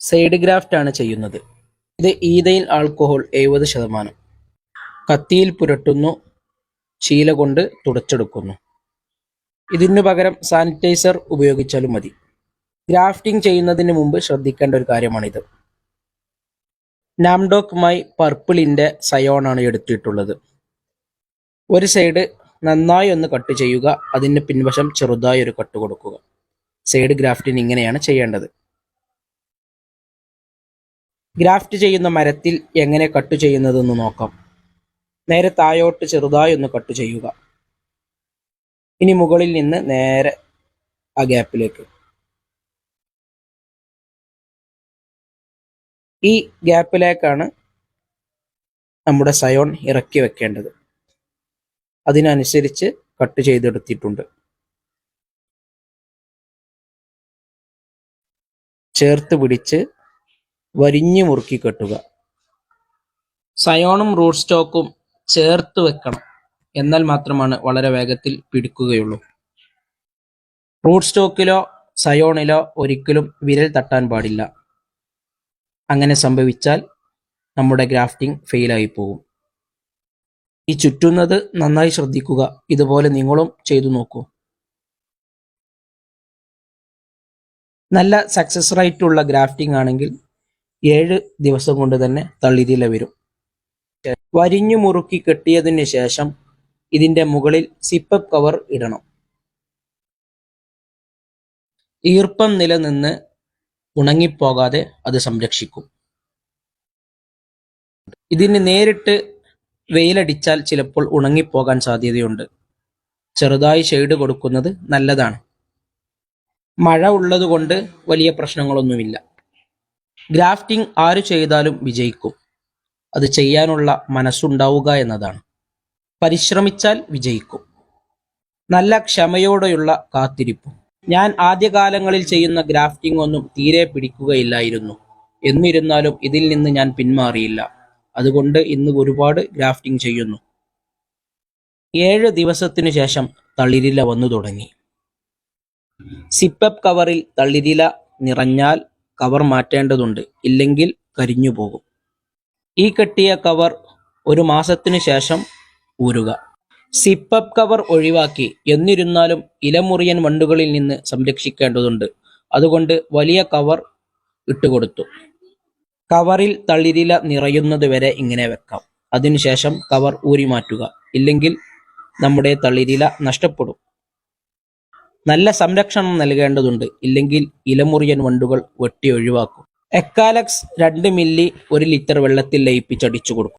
Side graft ആണ് ചെയ്യുന്നത്. ഇത് ഈതയിൽ ആൽക്കഹോൾ എഴുപത് ശതമാനം. കത്തിയിൽ പുരട്ടുന്നു ചീല കൊണ്ട് തുടച്ചെടുക്കുന്നു. ഇതിനു പകരം സാനിറ്റൈസർ ഉപയോഗിച്ചാലും മതി. ഗ്രാഫ്റ്റിംഗ് ചെയ്യുന്നതിന് മുമ്പ് ശ്രദ്ധിക്കേണ്ട ഒരു കാര്യമാണിത്. നാംഡോക്കുമായി പർപ്പിളിന്റെ സയോണാണ് എടുത്തിട്ടുള്ളത്. ഒരു സൈഡ് നന്നായി ഒന്ന് കട്ട് ചെയ്യുക അതിന് പിൻവശം ചെറുതായി ഒരു കട്ട് കൊടുക്കുക. സൈഡ് ഗ്രാഫ്റ്റിന് ഇങ്ങനെയാണ് ചെയ്യേണ്ടത്. ഗ്രാഫ്റ്റ് ചെയ്യുന്ന മരത്തിൽ എങ്ങനെ കട്ട് ചെയ്യുന്നതെന്ന് നോക്കാം. നേരെ താഴോട്ട് ചെറുതായി ഒന്ന് കട്ട് ചെയ്യുക. ഇനി മുകളിൽ നിന്ന് നേരെ ആ ഗ്യാപ്പിലേക്ക്. ഈ ഗ്യാപ്പിലേക്കാണ് നമ്മുടെ സയോൺ ഇറക്കി വെക്കേണ്ടത്. അതിനനുസരിച്ച് കട്ട് ചെയ്തെടുത്തിട്ടുണ്ട്. ചേർത്ത് പിടിച്ച് വരിഞ്ഞു മുറുക്കി കെട്ടുക. സയോണും റൂട്ട് സ്റ്റോക്കും ചേർത്ത് വെക്കണം എന്നാൽ മാത്രമാണ് വളരെ വേഗത്തിൽ പിടിക്കുകയുള്ളൂ. റൂട്ട് സ്റ്റോക്കിലോ സയോണിലോ ഒരിക്കലും വിരൽ തട്ടാൻ പാടില്ല. അങ്ങനെ സംഭവിച്ചാൽ നമ്മുടെ ഗ്രാഫ്റ്റിംഗ് ഫെയിലായി പോകും. ഈ ചുറ്റുന്നത് നന്നായി ശ്രദ്ധിക്കുക. ഇതുപോലെ നിങ്ങളും ചെയ്തു നോക്കൂ. നല്ല സക്സസ് റേറ്റ് ഉള്ള ഗ്രാഫ്റ്റിംഗ് ആണെങ്കിൽ ഏഴ് ദിവസം കൊണ്ട് തന്നെ തളിരില വരും. വരിഞ്ഞു മുറുക്കി കെട്ടിയതിന് ശേഷം ഇതിന്റെ മുകളിൽ സിപ്പപ്പ് കവർ ഇടണം. ഈർപ്പം നിലനിന്ന് ഉണങ്ങിപ്പോകാതെ അത് സംരക്ഷിക്കും. ഇതിന് നേരിട്ട് വെയിലടിച്ചാൽ ചിലപ്പോൾ ഉണങ്ങിപ്പോകാൻ സാധ്യതയുണ്ട്. ചെറുതായി ഷെയ്ഡ് കൊടുക്കുന്നത് നല്ലതാണ്. മഴ ഉള്ളതുകൊണ്ട് വലിയ പ്രശ്നങ്ങളൊന്നുമില്ല. ഗ്രാഫ്റ്റിംഗ് ആര് ചെയ്താലും വിജയിക്കും. അത് ചെയ്യാനുള്ള മനസ്സുണ്ടാവുക എന്നതാണ്. പരിശ്രമിച്ചാൽ വിജയിക്കും. നല്ല ക്ഷമയോടെയുള്ള കാത്തിരിപ്പും. ഞാൻ ആദ്യകാലങ്ങളിൽ ചെയ്യുന്ന ഗ്രാഫ്റ്റിംഗ് ഒന്നും തീരെ പിടിക്കുകയില്ലായിരുന്നു. എന്നിരുന്നാലും ഇതിൽ നിന്ന് ഞാൻ പിന്മാറിയില്ല. അതുകൊണ്ട് ഇന്ന് ഒരുപാട് ഗ്രാഫ്റ്റിംഗ് ചെയ്യുന്നു. ഏഴ് ദിവസത്തിനു ശേഷം തളിരില വന്നു തുടങ്ങി. സിപ്പപ്പ് കവറിൽ തളിരില നിറഞ്ഞാൽ കവർ മാറ്റേണ്ടതുണ്ട്. ഇല്ലെങ്കിൽ കരിഞ്ഞു പോകും. ഈ കെട്ടിയ കവർ ഒരു മാസത്തിനു ശേഷം ഊരുക. സിപ്പപ്പ് കവർ ഒഴിവാക്കി. എന്നിരുന്നാലും ഇലമുറിയൻ വണ്ടുകളിൽ നിന്ന് സംരക്ഷിക്കേണ്ടതുണ്ട്. അതുകൊണ്ട് വലിയ കവർ ഇട്ടുകൊടുത്തു. കവറിൽ തളിരില നിറയുന്നത് വരെ ഇങ്ങനെ വെക്കാം. അതിനുശേഷം കവർ ഊരി മാറ്റുക ഇല്ലെങ്കിൽ നമ്മുടെ തളിരില നഷ്ടപ്പെടും. നല്ല സംരക്ഷണം നൽകേണ്ടതുണ്ട്. ഇല്ലെങ്കിൽ ഇലമുറിയൻ വണ്ടുകൾ വെട്ടി ഒഴിവാക്കും. എക്കാലക്സ് രണ്ട് മില്ലി ഒരു ലിറ്റർ വെള്ളത്തിൽ ലയിപ്പിച്ചടിച്ചു കൊടുക്കും.